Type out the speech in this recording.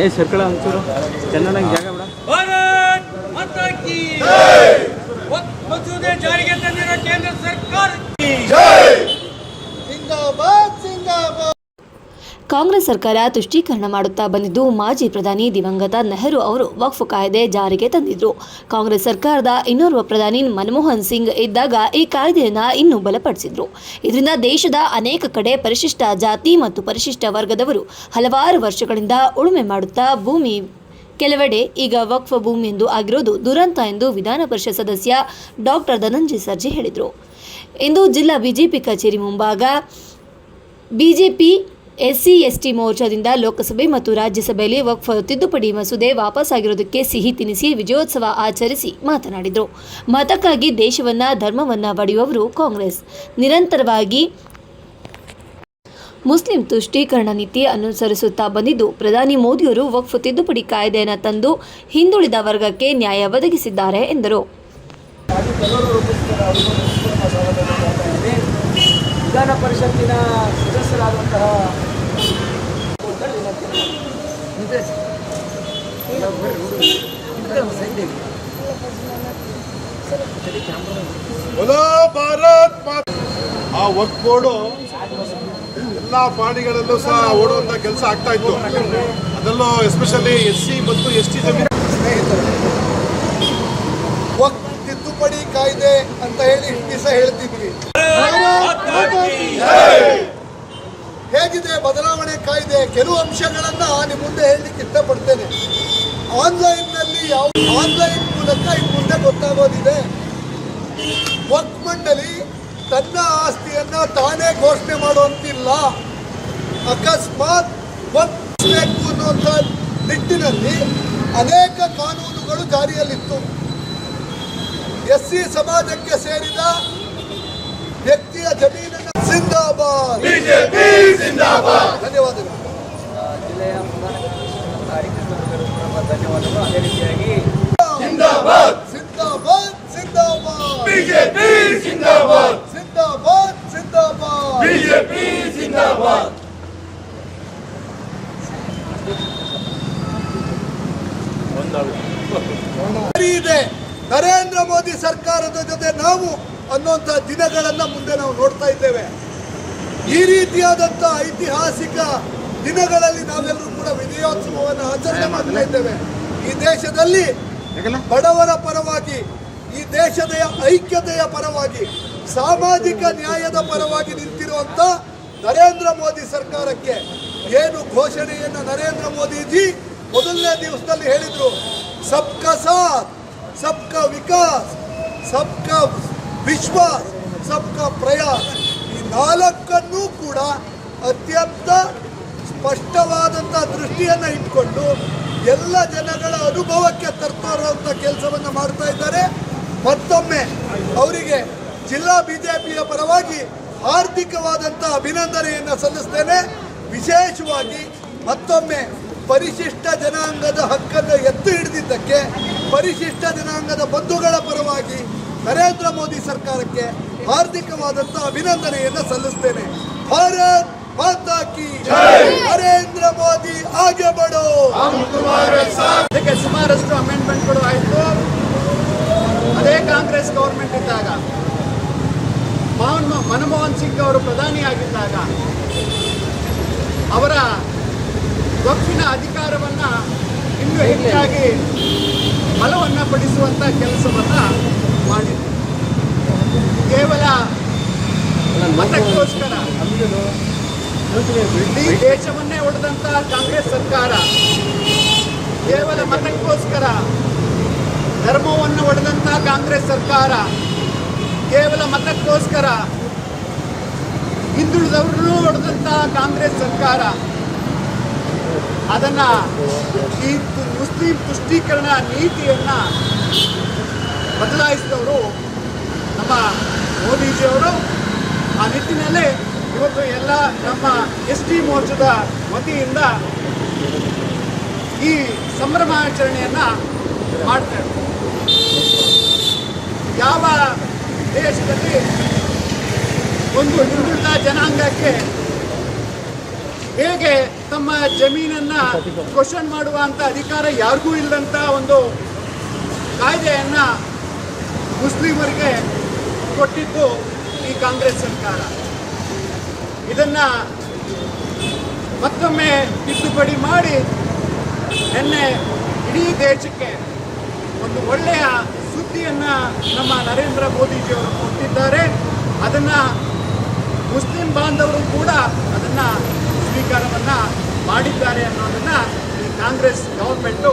ಏ ಸರ್ಕಳ ಅಂಚೂರು ಚೆನ್ನಾಗಿ ಜಾಗ ಬೇಡ ಭಾರತ್ ಮಾತಾ ಕಿ ವಕ್ಫ್ ಮಸೂದೆ ಜಾರಿಗೆ ತಂದಿರೋ ಕೇಂದ್ರ ಸರ್ಕಾರ ಕಾಂಗ್ರೆಸ್ ಸರ್ಕಾರ ತುಷ್ಟೀಕರಣ ಮಾಡುತ್ತಾ ಬಂದಿದ್ದು, ಮಾಜಿ ಪ್ರಧಾನಿ ದಿವಂಗತ ನೆಹರು ಅವರು ವಕ್ಫ್ ಕಾಯ್ದೆ ಜಾರಿಗೆ ತಂದಿದ್ರು. ಕಾಂಗ್ರೆಸ್ ಸರ್ಕಾರದ ಇನ್ನೋರ್ವ ಪ್ರಧಾನಿ ಮನಮೋಹನ್ ಸಿಂಗ್ ಇದ್ದಾಗ ಈ ಕಾಯ್ದೆಯನ್ನು ಇನ್ನೂ ಬಲಪಡಿಸಿದ್ರು. ಇದರಿಂದ ದೇಶದ ಅನೇಕ ಕಡೆ ಪರಿಶಿಷ್ಟ ಜಾತಿ ಮತ್ತು ಪರಿಶಿಷ್ಟ ವರ್ಗದವರು ಹಲವಾರು ವರ್ಷಗಳಿಂದ ಉಳುಮೆ ಮಾಡುತ್ತಾ ಭೂಮಿ ಕೆಲವೆಡೆ ಈಗ ವಕ್ಫ್ ಭೂಮಿ ಎಂದು ಆಗಿರೋದು ದುರಂತ ಎಂದು ವಿಧಾನ ಪರಿಷತ್ ಸದಸ್ಯ ಡಾಕ್ಟರ್ ಧನಂಜಯ ಸರ್ಜಿ ಹೇಳಿದರು. ಇಂದು ಜಿಲ್ಲಾ ಬಿಜೆಪಿ ಕಚೇರಿ ಮುಂಭಾಗ ಬಿಜೆಪಿ ಎಸ್ಸಿ, ಎಸ್ಟಿ ಮೋರ್ಚಾದಿಂದ ಲೋಕಸಭೆ ಮತ್ತು ರಾಜ್ಯಸಭೆಯಲ್ಲಿ ವಕ್ಫ್ ತಿದ್ದುಪಡಿ ಮಸೂದೆ ವಾಪಸ್ಸಾಗಿರೋದಕ್ಕೆ ಸಿಹಿ ತಿನಿಸಿ ವಿಜಯೋತ್ಸವ ಆಚರಿಸಿ ಮಾತನಾಡಿದರು. ಮತಕ್ಕಾಗಿ ದೇಶವನ್ನ, ಧರ್ಮವನ್ನ ಬಡಿಯುವವರು ಕಾಂಗ್ರೆಸ್. ನಿರಂತರವಾಗಿ ಮುಸ್ಲಿಂ ತುಷ್ಟೀಕರಣ ನೀತಿ ಅನುಸರಿಸುತ್ತಾ ಬಂದಿದ್ದು, ಪ್ರಧಾನಿ ಮೋದಿಯವರು ವಕ್ಫ್ ತಿದ್ದುಪಡಿ ಕಾಯ್ದೆಯನ್ನು ತಂದು ಹಿಂದುಳಿದ ವರ್ಗಕ್ಕೆ ನ್ಯಾಯ ಒದಗಿಸಿದ್ದಾರೆ ಎಂದರು. ವಿಧಾನ ಪರಿಷತ್ತಿನ ಸದಸ್ಯರಾದಂತಹ ಆ ವರ್ಕ್ ಬೋರ್ಡು ಎಲ್ಲ ಪಾಣಿಗಳಲ್ಲೂ ಸಹ ಓಡುವಂತ ಕೆಲಸ ಆಗ್ತಾ ಇತ್ತು. ಅದರಲ್ಲೂ ಎಸ್ಪೆಷಲಿ ಎಸ್ ಸಿ ಮತ್ತು ಎಸ್ ಟಿ ಜಮೀನು. ಸ್ನೇಹಿತರೆ ತಿದ್ದುಪಡಿ ಕಾಯ್ದೆ ಅಂತ ಹೇಳಿ ಇಷ್ಟು ದಿವಸ ಹೇಳ್ತಿದ್ವಿ. ಹೇಗಿದೆ, ಬದಲಾವಣೆ ಕಾಯ್ದೆ, ಕೆಲವು ಅಂಶಗಳನ್ನ ನಿಮ್ಮ ಮುಂದೆ ಹೇಳಲಿಕ್ಕೆ ಇಷ್ಟಪಡ್ತೇನೆ. ಆನ್ಲೈನ್ನಲ್ಲಿ ಯಾವ ಆನ್ಲೈನ್ ಮೂಲಕ ಇನ್ನು ಮುಂದೆ ಗೊತ್ತಾಗೋದಿದೆ. ವಕ್ ಮಂಡಳಿ ತನ್ನ ಆಸ್ತಿಯನ್ನ ತಾನೇ ಘೋಷಣೆ ಮಾಡುವಂತಿಲ್ಲ. ಅಕಸ್ಮಾತ್ ಬೇಕು ಅನ್ನುವಂಥ ನಿಟ್ಟಿನಲ್ಲಿ ಅನೇಕ ಕಾನೂನುಗಳು ಜಾರಿಯಲ್ಲಿತ್ತು. ಎಸ್ ಸಿ ಸಮಾಜಕ್ಕೆ ಸೇರಿದ ವ್ಯಕ್ತಿಯ ಜಮೀನನ್ನ ಸಿಂದಾಬಾದ್. ಧನ್ಯವಾದಗಳು. ಜಿಲ್ಲೆಯ ಪ್ರಧಾನ ಕೂಡ ಧನ್ಯವಾದಗಳು. ಅದೇ ರೀತಿಯಾಗಿ ಸಿಂದಾಬಾದ್. ಸಿಂದಾಬಾದ್ ಸಿಂದಾಬಾದ್. ಬಿಜೆಪಿ ಸಿಂದಾಬಾದ್. ಸಿಂದಾಬಾದ್ ಸಿಂದಾಬಾದ್. ಬಿಜೆಪಿ ಸಿಂದಾಬಾದ್. ಇದೆ. ನರೇಂದ್ರ ಮೋದಿ ಸರ್ಕಾರದ ಜೊತೆ ನಾವು ಅನ್ನುವಂಥ ದಿನಗಳನ್ನು ಮುಂದೆ ನಾವು ನೋಡ್ತಾ ಇದ್ದೇವೆ. ಈ ರೀತಿಯಾದಂಥ ಐತಿಹಾಸಿಕ ದಿನಗಳಲ್ಲಿ ನಾವೆಲ್ಲರೂ ಕೂಡ ವಿಜಯೋತ್ಸವವನ್ನು ಆಚರಣೆ ಮಾಡ್ತಾ ಇದ್ದೇವೆ. ಈ ದೇಶದಲ್ಲಿ ಬಡವರ ಪರವಾಗಿ ಈ ದೇಶದ ಐಕ್ಯತೆಯ ಪರವಾಗಿ ಸಾಮಾಜಿಕ ನ್ಯಾಯದ ಪರವಾಗಿ ನಿಂತಿರುವಂಥ ನರೇಂದ್ರ ಮೋದಿ ಸರ್ಕಾರಕ್ಕೆ ಏನು ಘೋಷಣೆಯನ್ನು ನರೇಂದ್ರ ಮೋದಿಜಿ ಮೊದಲನೇ ದಿವಸದಲ್ಲಿ ಹೇಳಿದರು. ಸಬ್ಕಾ ಸಾಥ್ ಸಬ್ಕಾ ವಿಕಾಸ್ ಸಬ್ಕಾ ವಿಶ್ವಾಸ್ ಸಬ್ಕಾ ಪ್ರಯಾಸ್. ಈ ನಾಲ್ಕನ್ನೂ ಕೂಡ ಅತ್ಯಂತ ಸ್ಪಷ್ಟವಾದಂಥ ದೃಷ್ಟಿಯನ್ನ ಇಟ್ಕೊಂಡು ಎಲ್ಲ ಜನಗಳ ಅನುಭವಕ್ಕೆ ತರ್ತಾ ಇರುವಂಥ ಕೆಲಸವನ್ನು ಮಾಡ್ತಾ ಇದ್ದಾರೆ. ಮತ್ತೊಮ್ಮೆ ಅವರಿಗೆ ಜಿಲ್ಲಾ ಬಿಜೆಪಿಯ ಪರವಾಗಿ ಹಾರ್ದಿಕವಾದಂಥ ಅಭಿನಂದನೆಯನ್ನು ಸಲ್ಲಿಸ್ತೇನೆ. ವಿಶೇಷವಾಗಿ ಮತ್ತೊಮ್ಮೆ ಪರಿಶಿಷ್ಟ ಜನಾಂಗದ ಹಕ್ಕನ್ನು ಎತ್ತು ಹಿಡಿದಿದ್ದಕ್ಕೆ ಪರಿಶಿಷ್ಟ ಜನಾಂಗದ ಬಂಧುಗಳ ಪರವಾಗಿ ನರೇಂದ್ರ ಮೋದಿ ಸರ್ಕಾರಕ್ಕೆ ಹಾರ್ದಿಕವಾದಂಥ ಅಭಿನಂದನೆಯನ್ನು ಸಲ್ಲಿಸ್ತೇನೆ. ಭಾರತ್ ಮಾತಾ ಕಿ ನರೇಂದ್ರ ಮೋದಿ ಆಗೆ ಬಡೋ ಸುಮಾರಷ್ಟು ಅಮೆಂಡ್ಮೆಂಟ್ಗಳು ಆಯಿತು. ಅದೇ ಕಾಂಗ್ರೆಸ್ ಗೌರ್ಮೆಂಟ್ ಇದ್ದಾಗ, ಮೋಹನ್ ಮನಮೋಹನ್ ಸಿಂಗ್ ಅವರು ಪ್ರಧಾನಿಯಾಗಿದ್ದಾಗ ಅವರ ವಕ್ಫಿನ ಅಧಿಕಾರವನ್ನು ಇನ್ನೂ ಹೆಚ್ಚಾಗಿ ಬಲವನ್ನು ಪಡಿಸುವಂಥ ಕೆಲಸವನ್ನ ಮಾಡಿದ್ರು ಕೇವಲ ಮತಕ್ಕೋಸ್ಕರ. ಇಡೀ ದೇಶವನ್ನೇ ಹೊಡೆದಂಥ ಕಾಂಗ್ರೆಸ್ ಸರ್ಕಾರ ಕೇವಲ ಮತಕ್ಕೋಸ್ಕರ ಧರ್ಮವನ್ನು ಹೊಡೆದಂಥ ಕಾಂಗ್ರೆಸ್ ಸರ್ಕಾರ ಕೇವಲ ಮತಕ್ಕೋಸ್ಕರ ಹಿಂದುಳಿದವ್ರನ್ನೂ ಹೊಡೆದಂಥ ಕಾಂಗ್ರೆಸ್ ಸರ್ಕಾರ. ಅದನ್ನ ಈ ಮುಸ್ಲಿಂ ತುಷ್ಟೀಕರಣ ನೀತಿಯನ್ನ ಬದಲಾಯಿಸಿದವರು ನಮ್ಮ ಮೋದಿಜಿಯವರು. ಆ ನಿಟ್ಟಿನಲ್ಲಿ ಇವತ್ತು ಎಲ್ಲ ನಮ್ಮ ಎಸ್ ಟಿ ಮೋರ್ಚಾದ ವತಿಯಿಂದ ಈ ಸಂಭ್ರಮಾಚರಣೆಯನ್ನು ಮಾಡ್ತಾರೆ ಯಾವ ದೇಶದಲ್ಲಿ ಒಂದು ಹಿಂದುಳಿದ ಜನಾಂಗಕ್ಕೆ ಹೇಗೆ ತಮ್ಮ ಜಮೀನನ್ನ ಕ್ವಶನ್ ಮಾಡುವಂತ ಅಧಿಕಾರ ಯಾರಿಗೂ ಇಲ್ಲದಂಥ ಒಂದು ಕಾಯ್ದೆಯನ್ನ ಮುಸ್ಲಿಮರಿಗೆ ಕೊಟ್ಟಿದ್ದು ಈ ಕಾಂಗ್ರೆಸ್ ಸರ್ಕಾರ. ಇದನ್ನ ಮತ್ತೊಮ್ಮೆ ತಿದ್ದುಪಡಿ ಮಾಡಿ ನಿನ್ನೆ ಇಡೀ ದೇಶಕ್ಕೆ ಒಂದು ಒಳ್ಳೆಯ ಸುದ್ದಿಯನ್ನ ನಮ್ಮ ನರೇಂದ್ರ ಮೋದಿಜಿಯವರು ಕೊಟ್ಟಿದ್ದಾರೆ. ಅದನ್ನ ಮುಸ್ಲಿಂ ಬಾಂಧವರು ಕೂಡ ಅದನ್ನ ಸ್ವೀಕಾರವನ್ನ ಮಾಡಿದ್ದಾರೆ ಅನ್ನೋದನ್ನ ಈ ಕಾಂಗ್ರೆಸ್ ಗವರ್ಮೆಂಟು